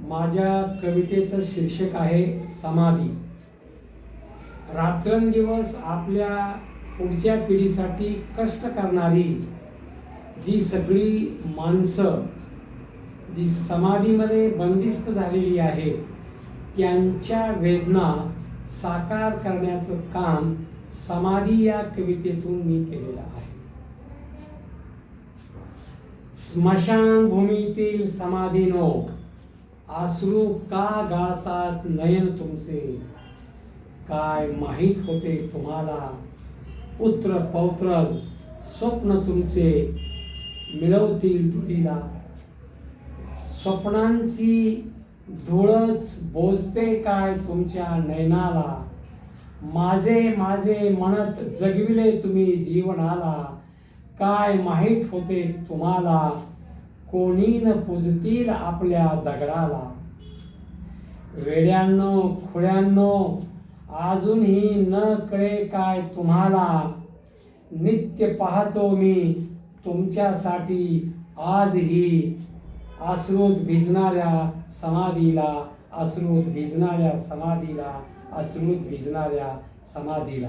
माझ्या कवितेचं शीर्षक आहे समाधी. रात्रंदिवस आपल्या पुढच्या पिढीसाठी कष्ट करणारी जी सगळी माणसं जी समाधीमध्ये बंदिस्त झालेली आहेत त्यांच्या वेदना साकार करण्याचं काम समाधी या कवितेतून मी केलेलं आहे. स्मशानभूमीतील समाधीनो आसरू का गाळतात नयन तुमचे? काय माहीत होते तुम्हाला? पुत्र पौत्र स्वप्न तुमचे मिळवतील धुळीला. स्वप्नांची धुळच बोजते काय तुमच्या नयनाला? माझे माझे म्हणत जगविले तुम्ही जीवनाला. काय माहीत होते तुम्हाला? कोणी न पूजतील आपल्या दगडाला? वेड्यांनो खुळ्यांनो अजूनही न कळे काय तुम्हाला? नित्य पाहतो मी तुमच्यासाठी आजही अश्रुत भिजणाऱ्या समाधीला अश्रूत भिजणाऱ्या समाधीला अश्रूत भिजणाऱ्या समाधीला.